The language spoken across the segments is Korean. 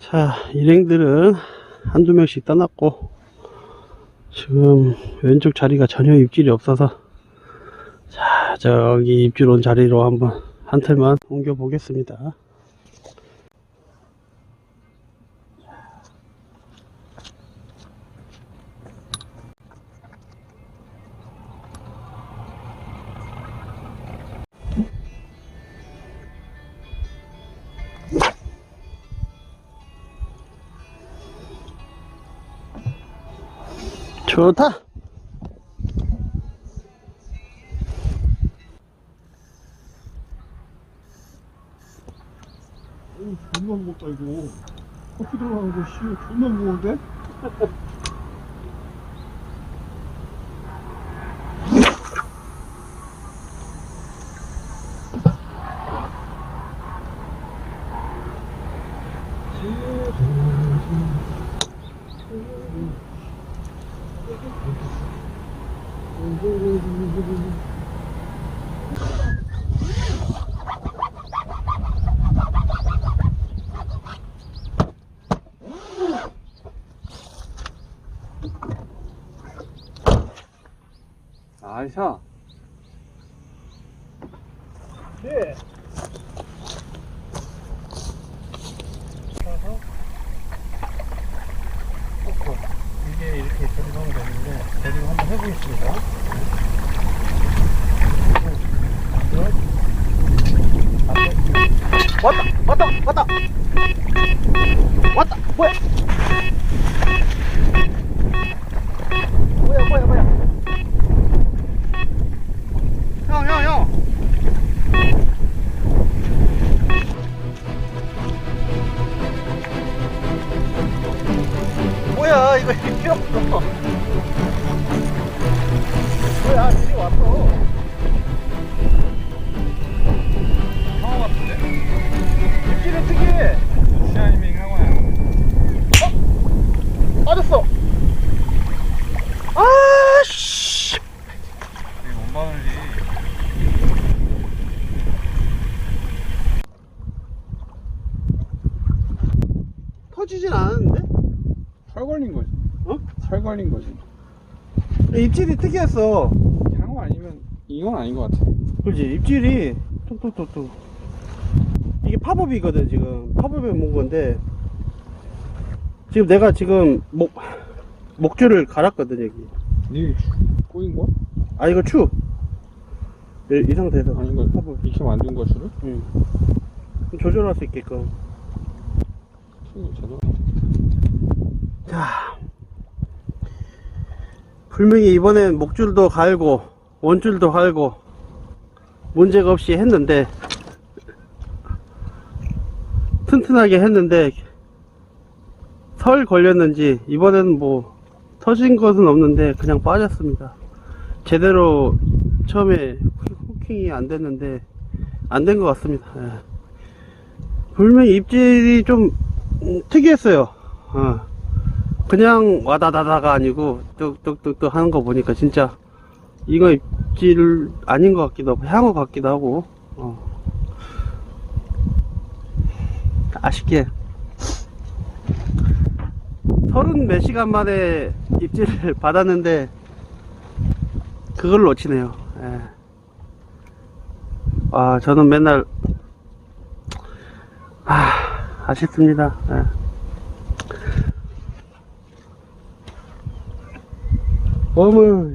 자, 일행들은 한두 명씩 떠났고, 지금 왼쪽 자리가 전혀 입질이 없어서, 자, 저기 입질 온 자리로 한번 한 틀만 옮겨 보겠습니다. 좋다! 존나 무겁다 이거 커피 들어가는 거 씨, 존나 무거운데? 아이샤 네. 이게 이렇게 조립하면 되는데 조립 왔다 왔다 왔다 왔다 터지진 않았는데? 살 걸린 거지 어? 살 걸린 거지 입질이 특이했어. 향어 아니면 이건 아닌 것 같아 그지 입질이 뚝뚝뚝뚝 이게 팝업이거든 지금 팝업에 먹은 건데 지금 내가 지금 목 목줄을 갈았거든 여기 니 꼬인 거야? 아 이거 추 이, 이 상태에서 아닌 거 팝업 이렇게 만든 거 줄을? 응. 조절할 수 있게끔 자 분명히 이번엔 목줄도 갈고 원줄도 갈고 문제가 없이 했는데 튼튼하게 했는데 설 걸렸는지 이번에는 뭐 터진 것은 없는데 그냥 빠졌습니다 제대로 처음에 후킹이 안 됐는데 안 된 것 같습니다 예. 분명히 입질이 좀 음, 특이했어요 어. 그냥 와다다다가 아니고 뚝뚝뚝뚝 하는 거 보니까 진짜 이거 입질 아닌 것 같기도 하고 향어 같기도 하고 어. 아쉽게 서른 몇 시간 만에 입질을 받았는데 그걸 놓치네요 예. 아 저는 맨날 아 아쉽습니다 예. 어머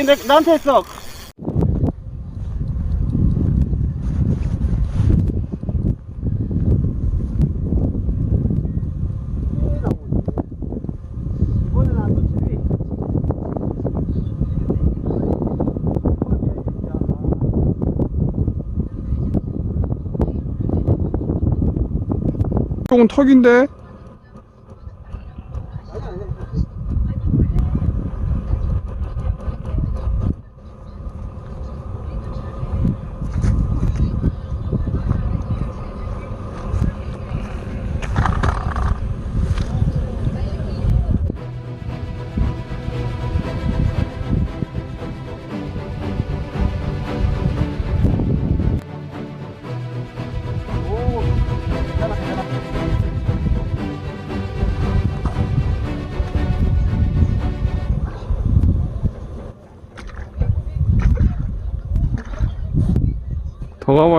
여기 내, 나한테 했어 쪽은 턱인데?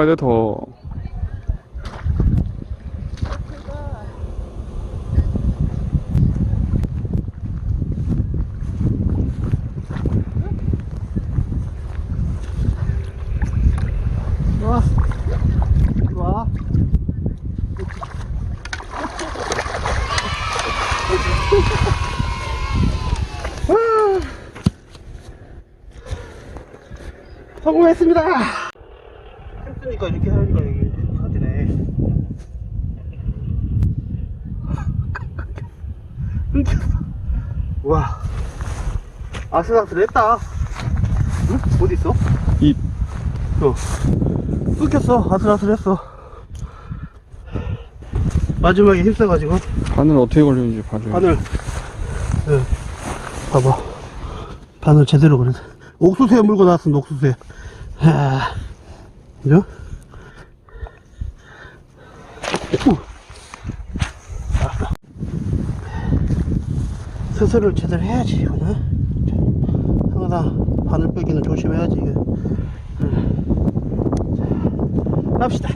가봐야 돼, 더. 와. 와. 성공했습니다. 힘드니까 이렇게 하니까 이게 터지네. 와. 아슬아슬했다. 응? 어디 있어? 입. 어. 끊겼어. 아슬아슬했어. 마지막에 힘써가지고 바늘 어떻게 걸리는지 봐줘요. 바늘. 예. 봐봐. 바늘 제대로 그래. 옥수수에 물고 나왔습니다. 옥수수에. 하. 그죠? 우. 알았어. 스스로를 제대로 해야지 이거는. 항상 바늘 빼기는 조심해야지 이게. 자, 갑시다.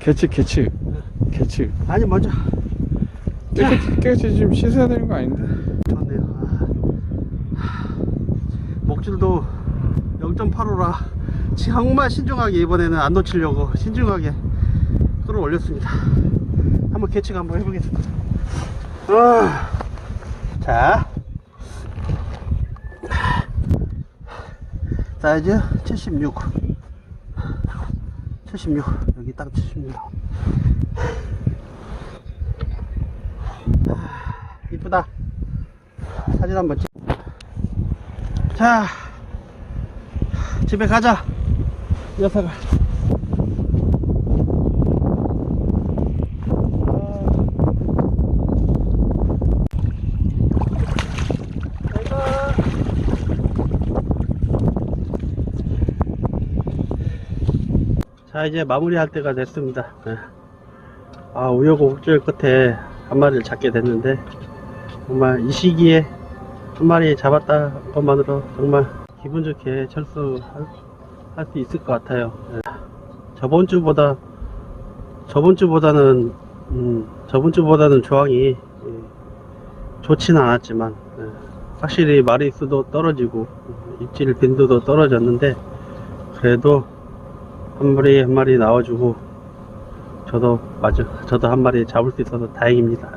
개치, 개치. 개치. 아니 먼저 깨끗이, 깨끗이 지금 씻어야 되는 거 아닌데? 좋네요. 아. 목줄도 0.85라 정말 신중하게 이번에는 안 놓치려고 신중하게 끌어올렸습니다. 한번 캐치가 한번 해보겠습니다. 아. 자, 사이즈 76. 76. 여기 딱 76. 이쁘다. 사진 한번 찍. 자, 집에 가자. 녀석아. 자 이제 마무리할 때가 됐습니다 네. 아 우여곡절 끝에 한 마리를 잡게 됐는데 정말 이 시기에 한 마리 잡았다 것만으로 정말 기분 좋게 철수할 수 있을 것 같아요. 예. 저번 주보다 저번 주보다는 음, 저번 주보다는 조항이 예, 좋지는 않았지만 예, 확실히 마리 수도 떨어지고 음, 입질 빈도도 떨어졌는데 그래도 한 마리 한 마리 나와주고 저도 맞아 저도 한 마리 잡을 수 있어서 다행입니다.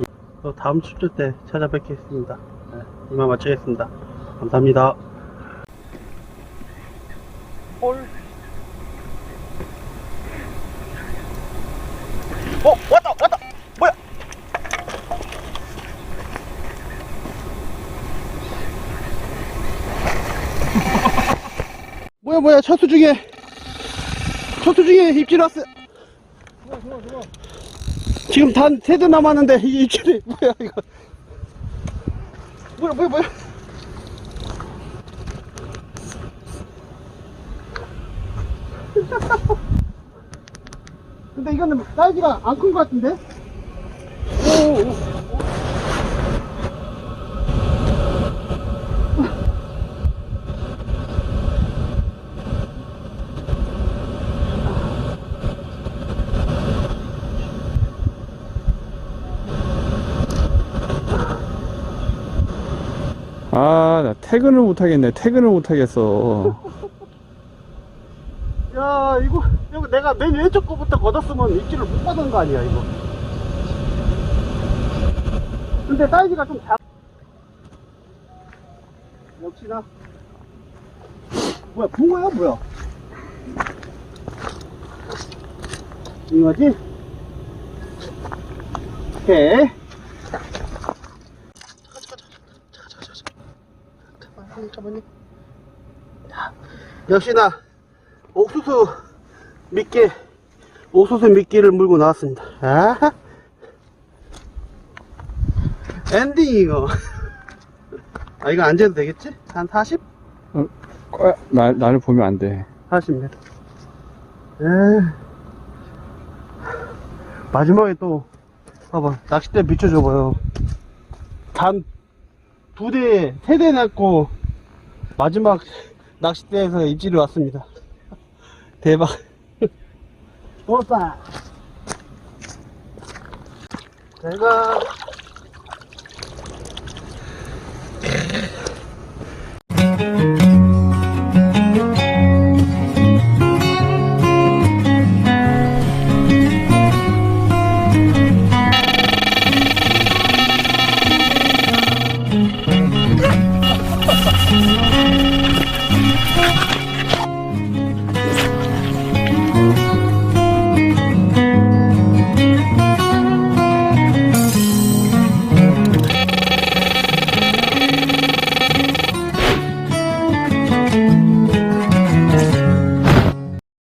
예. 또 다음 출조 때 찾아뵙겠습니다. 네, 이만 마치겠습니다. 감사합니다. 홀. 어, 왔다, 왔다. 뭐야? 뭐야, 뭐야? 첫수 중에 첫수 중에 입질 왔어. 좋아 좋아 좋아 지금 단 세 대 남았는데 이게 입질이 뭐야 이거? 뭐야 뭐야 뭐야? 근데 이거는 사이즈가 안 큰 것 같은데? 오, 오. 아, 나 퇴근을 못하겠네. 퇴근을 못하겠어. 야 이거 이거 내가 맨 왼쪽 거부터 걷었으면 입질을 못 받은 거 아니야 이거? 근데 사이즈가 좀 작. 역시나. 뭐야 붕어야 뭐야? 이거지? 오케이. 자, 역시나, 옥수수 미끼, 옥수수 미끼를 물고 나왔습니다. 아 엔딩 이거. 아, 이거 안 재도 되겠지? 한 40? 어, 꺼- 나, 나를 보면 안 돼. 40m. 에 마지막에 또, 봐봐, 낚싯대 비춰줘봐요. 단, 두 대, 세대 놨고, 마지막 낚싯대에서 입질이 왔습니다. 대박. 오빠! 제가